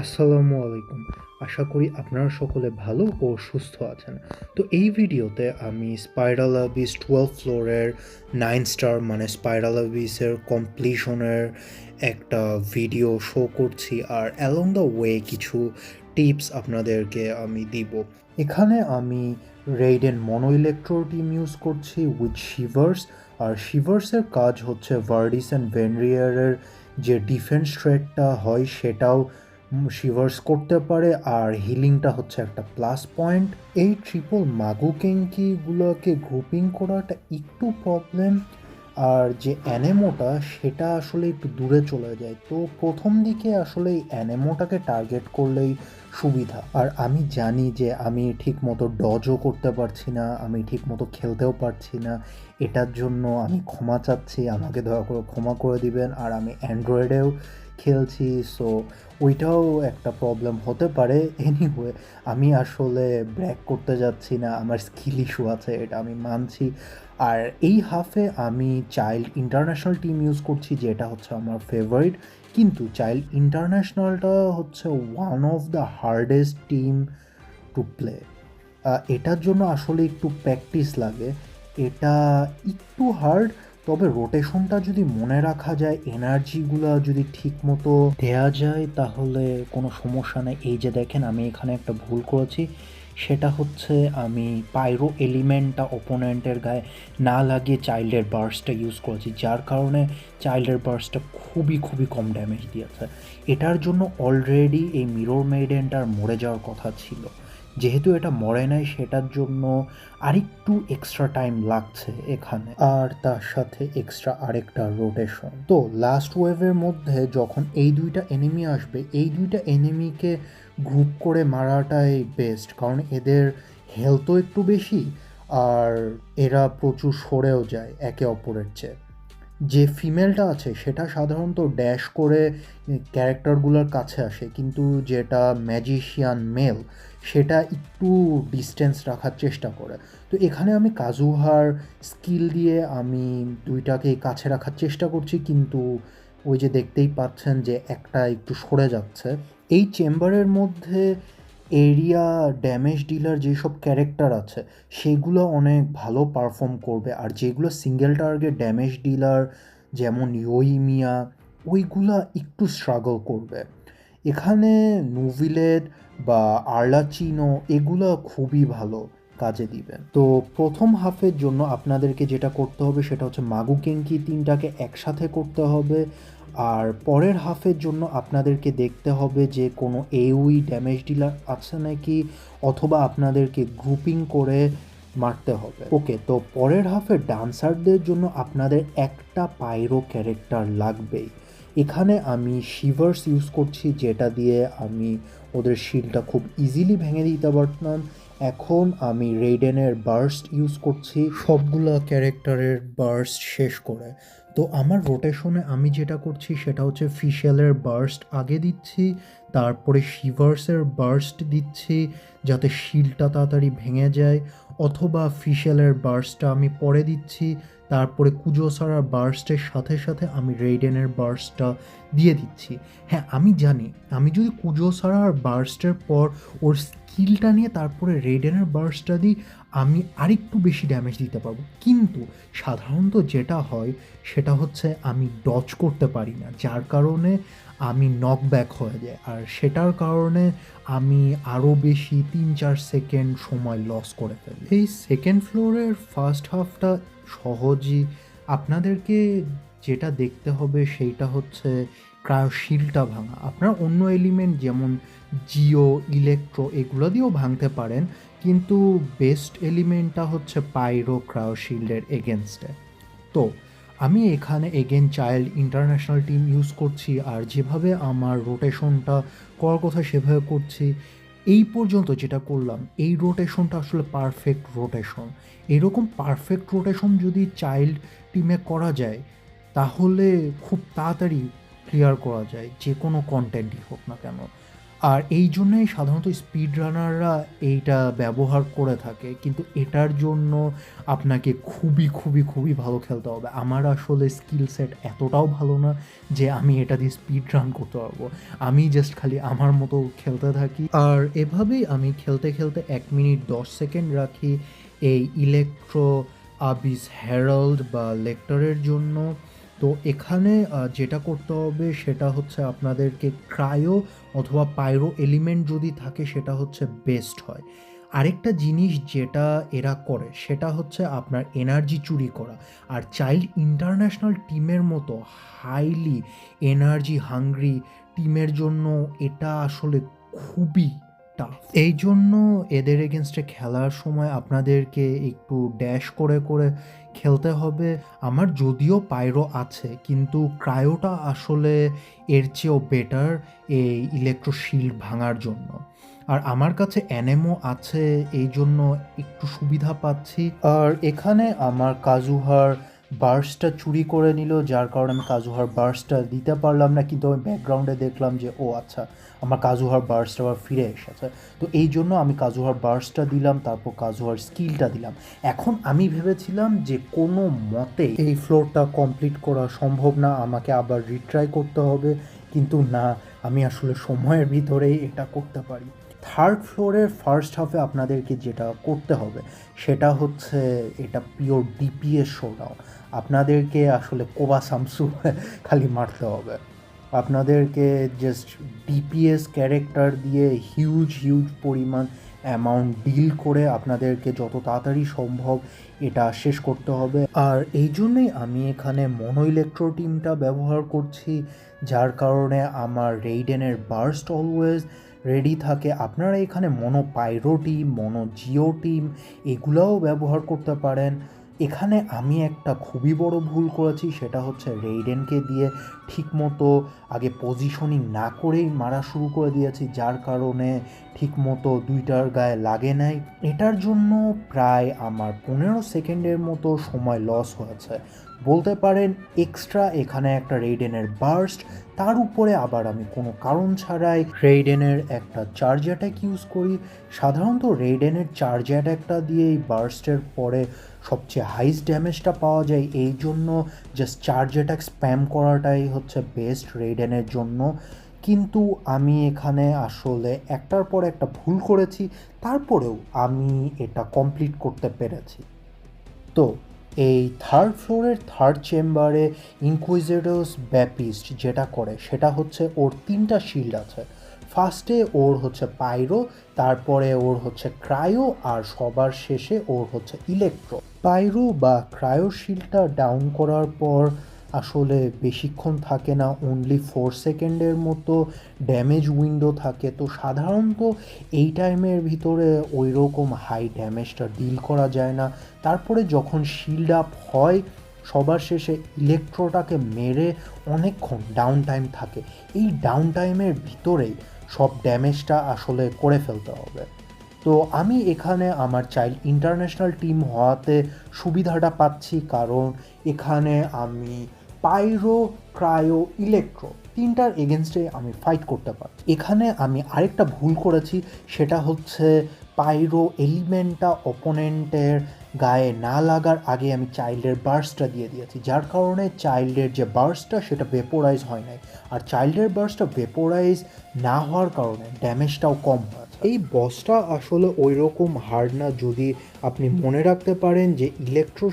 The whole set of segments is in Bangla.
আসসালামু আলাইকুম। আশা করি আপনারা সকলে ভালো ও সুস্থ আছেন। তো এই ভিডিওতে আমি স্পাইরাল অ্যাবিস টুয়েলভ ফ্লোরের নাইন স্টার মানে স্পাইরাল অ্যাবিসের কমপ্লিশনের একটা ভিডিও শো করছি আর অ্যালং দ্য ওয়ে কিছু টিপস আপনাদেরকে আমি দিব। এখানে আমি Raiden mono electro team use করছি উইথ শিভার্স আর শিভার্সের কাজ হচ্ছে ভার্ডিস অ্যান্ড ভেনরিয়ারের যে ডিফেন্স থ্রেটটা হয় সেটাও শিভার্স করতে পারে, আর হিলিংটা হচ্ছে একটা প্লাস পয়েন্ট এই ট্রিপল মাগু কেঙ্কিগুলোকে গ্রুপিং করাটা একটু প্রবলেম আর যে অ্যানেমোটা সেটা আসলে একটু দূরে চলে যায়। তো প্রথম দিকে আসলে এই অ্যানেমোটাকে টার্গেট করলেই সুবিধা। আর আমি জানি যে আমি ঠিক মতো ডজও করতে পারছি না, আমি ঠিক মতো খেলতেও পারছি না। এটার জন্য আমি ক্ষমা চাচ্ছি, আমাকে দয়া করে ক্ষমা করে দিবেন। আর আমি অ্যান্ড্রয়েডেও খেলছি সো ওইটাও একটা প্রবলেম হতে পারে। এনিওয়ে আমি আসলে ব্র্যাক করতে যাচ্ছি না, আমার স্কিল ইস্যু আছে, এটা আমি মানছি। আর এই হাফে আমি চাইল্ড ইন্টারন্যাশনাল টিম ইউজ করছি, যেটা হচ্ছে আমার ফেভারিট কিন্তু চাইল্ড ইন্টারন্যাশনালটা হচ্ছে one of the hardest team to play এটার জন্য আসলে একটু প্র্যাকটিস লাগে। এটা একটু হার্ড তবে রোটেশনটা যদি মনে রাখা যায় এনার্জিগুলো যদি ঠিক মতো দেয়া যায়, তাহলে কোনো সমস্যা নেই। এই যে দেখেন, আমি এখানে একটা ভুল করেছি। সেটা হচ্ছে আমি পাইরো এলিমেন্টটা ওপোনেন্টের গায়ে না লাগিয়ে চাইল্ডের বার্সটা ইউজ করেছি, যার কারণে চাইল্ডের বার্সটা খুবই খুবই কম ড্যামেজ দিয়েছে। এটার জন্য অলরেডি এই মিরর মেডেনটার মরে যাওয়ার কথা ছিল। যেহেতু এটা মরে নাই, সেটার জন্য আরেকটু এক্সট্রা টাইম লাগছে এখানে। আর তার সাথে এক্সট্রা আরেকটা রোটেশন তো লাস্ট ওয়েভের মধ্যে যখন এই দুইটা এনিমি আসবে, এই দুইটা এনিমিকে গ্রুপ করে মারাটাই বেস্ট কারণ এদের হেলথও একটু বেশি, আর এরা প্রচুর সরেও যায় একে অপরের চেয়ে। যে ফিমেলটা আছে, সেটা সাধারণত ড্যাশ করে ক্যারেক্টারগুলোর কাছে আসে, কিন্তু যেটা ম্যাজিশিয়ান মেল সেটা একটু ডিস্টেন্স রাখার চেষ্টা করে। তো এখানে আমি কাজুহার স্কিল দিয়ে আমি দুইটাকে কাছে রাখার চেষ্টা করছি, কিন্তু ওই যে দেখতেই পাচ্ছেন যে একটা একটু সরে যাচ্ছে। এই চেম্বারের মধ্যে এরিয়া ড্যামেজ ডিলার যেসব ক্যারেক্টার আছে, সেগুলো অনেক ভালো পারফর্ম করবে। আর যেগুলো সিঙ্গেল টার্গেট ড্যামেজ ডিলার যেমন ইয়োইমিয়া ওইগুলা একটু স্ট্রাগল করবে। এখানে নুভিলেট বা আর্লাচিনো এগুলো খুবই ভালো কাজে দিবেন। তো প্রথম হাফের জন্য আপনাদেরকে যেটা করতে হবে সেটা হচ্ছে মাগু কেঙ্কি তিনটাকে একসাথে করতে হবে। আর পরের হাফের জন্য আপনাদেরকে দেখতে হবে যে কোনো এউই ড্যামেজ ডিলার আছে নাকি অথবা আপনাদেরকে গ্রুপিং করে মারতে হবে। ওকে, তো পরের হাফে ডান্সারদের জন্য আপনাদের একটা পাইরো ক্যারেক্টার লাগবেই। এখানে আমি শিভার্স ইউজ করছি, যেটা দিয়ে আমি ওদের শিলটা খুব ইজিলি ভেঙে দিতে পারতাম। এখন আমি রেডেনের বার্স্ট ইউজ করছি। সবগুলো ক্যারেক্টারের বার্স্ট শেষ করে। তো আমার রোটেশনে আমি যেটা করছি, সেটা হচ্ছে ফিশেলের বার্স্ট আগে দিচ্ছি, তারপরে শিভার্সের বার্স্ট দিচ্ছি, যাতে শিলটা তাড়াতাড়ি ভেঙে যায়, অথবা ফিশেলের বার্স্টটা আমি পরে দিচ্ছি তারপরে কুজোসারার বার্স্টের সাথে সাথে আমি রেইডেনের বার্স্টটা দিয়ে দিচ্ছি। হ্যাঁ আমি জানি, আমি যদি কুজোসারার বার্স্টের পর ওর স্কিলটা নিয়ে তারপরে রেডেনের বার্স্টটা দিই, আমি আরেকটু বেশি ড্যামেজ দিতে পারব। কিন্তু সাধারণত যেটা হয়, সেটা হচ্ছে আমি ডচ করতে পারি না, যার কারণে আমি নক ব্যাক হয়ে যায় আর সেটার কারণে আমি আরও বেশি তিন চার সেকেন্ড সময় লস করে ফেলি। এই সেকেন্ড ফ্লোরের ফার্স্ট হাফটা সহজই আপনাদেরকে যেটা দেখতে হবে সেইটা হচ্ছে ক্রায়োশিলটা ভাঙা। আপনার অন্য এলিমেন্ট যেমন জিও ইলেকট্রো এগুলো দিয়েও ভাঙতে পারেন, কিন্তু বেস্ট এলিমেন্টটা হচ্ছে পাইরো ক্রায়োশিল্ডের এগেনস্টে তো, আমি এখানে again Childe international team use করছি, আর যেভাবে আমার রোটেশনটা করার কথা সেভাবে করছি এই পর্যন্ত যেটা করলাম, এই রোটেশনটা আসলে পারফেক্ট রোটেশন এরকম পারফেক্ট রোটেশন যদি চাইল্ড টিমে করা যায়, তাহলে খুব তাড়াতাড়ি ক্লিয়ার করা যায়, যে কোনো কন্টেন্টই হোক না কেন। আর এই জন্যই সাধারণত স্পিড রানাররা এইটা ব্যবহার করে থাকে। কিন্তু এটার জন্য আপনাকে খুবই খুবই খুবই ভালো খেলতে হবে। আমার আসলে স্কিল সেট এতটাও ভালো না যে আমি এটা দিয়ে স্পিড রান করতে পারব। আমি জাস্ট খালি আমার মতো খেলতে থাকি। আর এভাবেই আমি খেলতে খেলতে এক মিনিট দশ সেকেন্ড রাখি। এই ইলেকট্রো আবিস হ্যারাল্ড বা লেক্টরের জন্য। তো এখানে যেটা করতে হবে সেটা হচ্ছে আপনাদেরকে ক্রায়ো অথবা পাইরো এলিমেন্ট যদি থাকে সেটা হচ্ছে বেস্ট হয়। আরেকটা জিনিস যেটা এরা করে সেটা হচ্ছে আপনার এনার্জি চুরি করা। আর চাইল্ড ইন্টারন্যাশনাল টিমের মতো হাইলি এনার্জি হাংরি টিমের জন্য এটা আসলে খুবই টাফ এই জন্য এদের এগেনস্টে খেলার সময় আপনাদেরকে একটু ড্যাশ করে করে খেলতে হবে। আমার যদিও পাইরো আছে, কিন্তু ক্রায়োটা আসলে এর চেয়েও বেটার এই ইলেকট্রো শিল্ড ভাঙার জন্য। আর আমার কাছে অ্যানেমো আছে, এই জন্য একটু সুবিধা পাচ্ছি। আর এখানে আমার কাজুহার বার্সটা চুরি করে নিল, যার কারণে আমি কাজুহার বার্সটা দিতে পারলাম না, কিন্তু আমি ব্যাকগ্রাউন্ডে দেখলাম যে, ও আচ্ছা আমার কাজুহার বার্সটা আবার ফিরে এসেছে। তো এই জন্য আমি কাজুহার বার্সটা দিলাম, তারপর কাজুহার স্কিলটা দিলাম। এখন আমি ভেবেছিলাম যে, কোনো মতে এই ফ্লোরটা কমপ্লিট করা সম্ভব না, আমাকে আবার রিট্রাই করতে হবে। কিন্তু না, আমি আসলে সময়ের ভিতরেই এটা করতে পারি। থার্ড ফ্লোরের ফার্স্ট হাফে আপনাদেরকে যেটা করতে হবে, সেটা হচ্ছে এটা পিওর ডিপিএস শোডাউন আপনাদেরকে আসলে কোবা সামসু খালি মারতে হবে। আপনাদেরকে জাস্ট ডিপিএস ক্যারেক্টার দিয়ে হিউজ হিউজ পরিমাণ অ্যামাউন্ট ডিল করে আপনাদেরকে যত তাড়াতাড়ি সম্ভব এটা শেষ করতে হবে। আর এই জন্যই আমি এখানে মনো ইলেকট্রো টিমটা ব্যবহার করছি, যার কারণে আমার রেইডেনের বার্স্ট অলওয়েজ রেডি থাকে। আপনারা এখানে mono pyro team mono geo team এগুলাও ব্যবহার করতে পারেন। এখানে আমি একটা খুবই বড় ভুল করেছি, সেটা হচ্ছে রেইডেনকে দিয়ে ঠিকমতো আগে পজিশনিং না করেই মারা শুরু করে দিয়েছি, যার কারণে ঠিকমতো দুইটার গায়ে লাগে নাই। এটার জন্য প্রায় আমার পনেরো সেকেন্ডের মতো সময় লস হয়েছে। বলতে পারেন এক্সট্রা এখানে একটা রেইডেনের বার্স্ট তার উপরে আবার আমি কোনো কারণ ছাড়াই রেইডেনের একটা চার্জ অ্যাটাক ইউজ করি। সাধারণত রেইডেনের চার্জ অ্যাটাকটা দিয়ে এই বার্স্টের পরে সবচেয়ে হাইস্ট ড্যামেজটা পাওয়া যায়। এই জন্য জাস্ট চার্জ অ্যাটাক স্প্যাম করাটাই হচ্ছে বেস্ট রেইডেনের জন্য। কিন্তু আমি এখানে আসলে একটার পর একটা ভুল করেছি, তারপরেও আমি এটা কমপ্লিট করতে পেরেছি। তো এই থার্ড ফ্লোরের থার্ড চেম্বারে ইনকুইজিটরস ব্যাপিস্ট যেটা করে, সেটা হচ্ছে ওর তিনটা শিল্ড আছে। ফার্স্টে ওর হচ্ছে পাইরো তারপরে ওর হচ্ছে ক্রায়ো আর সবার শেষে ওর হচ্ছে ইলেকট্রো পাইরো বা ক্রায়ো শিল্ডটা ডাউন করার পর আসলে বেশিক্ষণ থাকে না অনলি ফোর সেকেন্ডের মতো ড্যামেজ উইন্ডো থাকে। তো সাধারণত এই টাইমের ভিতরে ওই রকম হাই ড্যামেজটা ডিল করা যায় না। তারপরে যখন শিল্ড আপ হয়, সবার শেষে ইলেকট্রোটাকে মেরে অনেকক্ষণ ডাউন টাইম থাকে। এই ডাউন টাইমের ভিতরেই সব ড্যামেজটা আসলে করে ফেলতে হবে। তো আমি এখানে আমার চাইল্ড ইন্টারন্যাশনাল টিম হওয়াতে সুবিধাটা পাচ্ছি, কারণ এখানে আমি পাইরো ক্রায়ো ইলেকট্রো তিনটার এগেনস্টে আমি ফাইট করতে পারি। এখানে আমি আরেকটা ভুল করেছি, সেটা হচ্ছে পাইরো এলিমেন্টটা অপোনেন্টের গায়ে না লাগার আগে আমি চাইল্ডের বার্সটা দিয়ে দিয়েছি, যার কারণে চাইল্ডের যে বার্সটা সেটা ভেপোরাইজ হয় নাই। আর চাইল্ডের বার্সটা ভেপোরাইজ না হওয়ার কারণে ড্যামেজটাও কম হয় এই বসটা আসলে ওই রকম হার্ড না, যদি আপনি মনে রাখতে পারেন যে ইলেকট্রো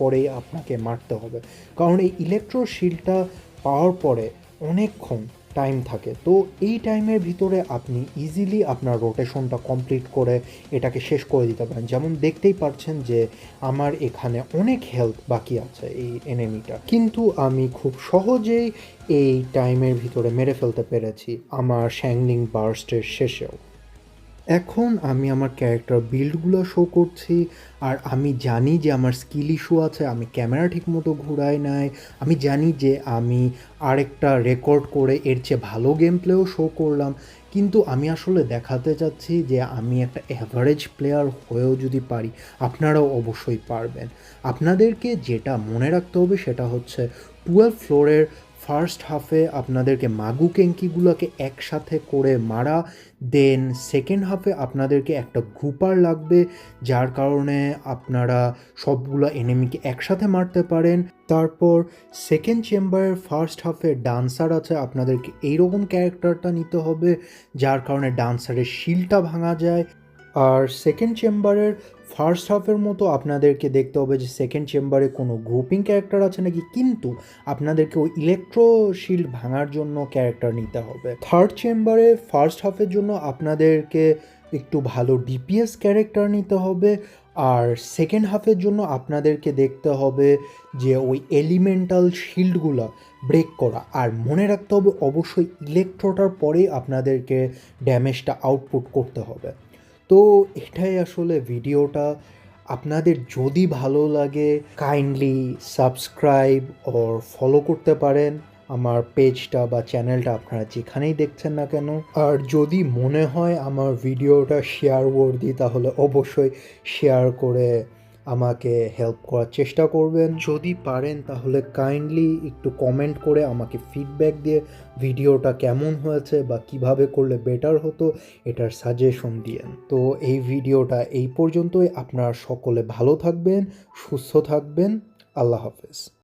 পরেই আপনাকে মারতে হবে। কারণ এই ইলেকট্রো শিলটা পাওয়ার পরে অনেকক্ষণ টাইম থাকে। তো এই টাইমের ভিতরে আপনি ইজিলি আপনার রোটেশনটা কমপ্লিট করে এটাকে শেষ করে দিতে পারেন। যেমন দেখতেই পারছেন যে আমার এখানে অনেক হেলথ বাকি আছে এই এনেমিটা কিন্তু আমি খুব সহজেই এই টাইমের ভিতরে মেরে ফেলতে পেরেছি আমার শ্যাংলিং বার্স্টের শেষেও। এখন আমি আমার ক্যারেক্টার বিল্ডগুলো শো করছি, আর আমি জানি যে আমার স্কিল ইস্যু আছে, আমি ক্যামেরা ঠিকমতো ঘুরাই নাই, আমি জানি যে আমি আরেকটা রেকর্ড করে এর চেয়ে ভালো গেম প্লেও শো করলাম, কিন্তু আমি আসলে দেখাতে চাচ্ছি যে আমি একটা অ্যাভারেজ প্লেয়ার হয়েও যদি পারি, আপনারাও অবশ্যই পারবেন। আপনাদেরকে যেটা মনে রাখতে হবে সেটা হচ্ছে টুয়েলভ ফ্লোরের ফার্স্ট হাফে আপনাদেরকে মাগু কেঙ্কিগুলোকে একসাথে করে মারা, দেন সেকেন্ড হাফে আপনাদেরকে একটা গ্রুপার লাগবে, যার কারণে আপনারা সবগুলো এনিমিকে একসাথে মারতে পারেন। তারপর সেকেন্ড চেম্বারের ফার্স্ট হাফে ডান্সার আছে, আপনাদেরকে এইরকম ক্যারেক্টারটা নিতে হবে, যার কারণে ডান্সারের শিলটা ভাঙা যায়। আর সেকেন্ড চেম্বারের ফার্স্ট হাফের মতো আপনাদেরকে দেখতে হবে যে সেকেন্ড চেম্বারে কোনো গ্রুপিং ক্যারেক্টার আছে নাকি? কিন্তু আপনাদেরকে ওই ইলেকট্রো শিল্ড ভাঙার জন্য ক্যারেক্টার নিতে হবে। থার্ড চেম্বারে ফার্স্ট হাফের জন্য আপনাদেরকে একটু ভালো ডিপিএস ক্যারেক্টার নিতে হবে। আর সেকেন্ড হাফের জন্য আপনাদেরকে দেখতে হবে যে ওই এলিমেন্টাল শিল্ডগুলো ব্রেক করা। আর মনে রাখতে হবে, অবশ্যই ইলেকট্রোটার পরেই আপনাদেরকে ড্যামেজটা আউটপুট করতে হবে। তো এটাই আসলে ভিডিওটা। আপনাদের যদি ভালো লাগে কাইন্ডলি সাবস্ক্রাইব ওর ফলো করতে পারেন। আমার পেজটা বা চ্যানেলটা আপনারা যেখানেই দেখছেন না কেন। আর যদি মনে হয় আমার ভিডিওটা শেয়ার দিই তাহলে অবশ্যই শেয়ার করে আমাকে হেল্প করার চেষ্টা করবেন। যদি পারেন তাহলে কাইন্ডলি একটু কমেন্ট করে আমাকে ফিডব্যাক দিয়ে ভিডিওটা কেমন হয়েছে বা কীভাবে করলে বেটার হতো, এটার সাজেশন দিয়েন। তো এই ভিডিওটা এই পর্যন্তই। আপনারা সকলে ভালো থাকবেন, সুস্থ থাকবেন। আল্লাহ হাফেজ।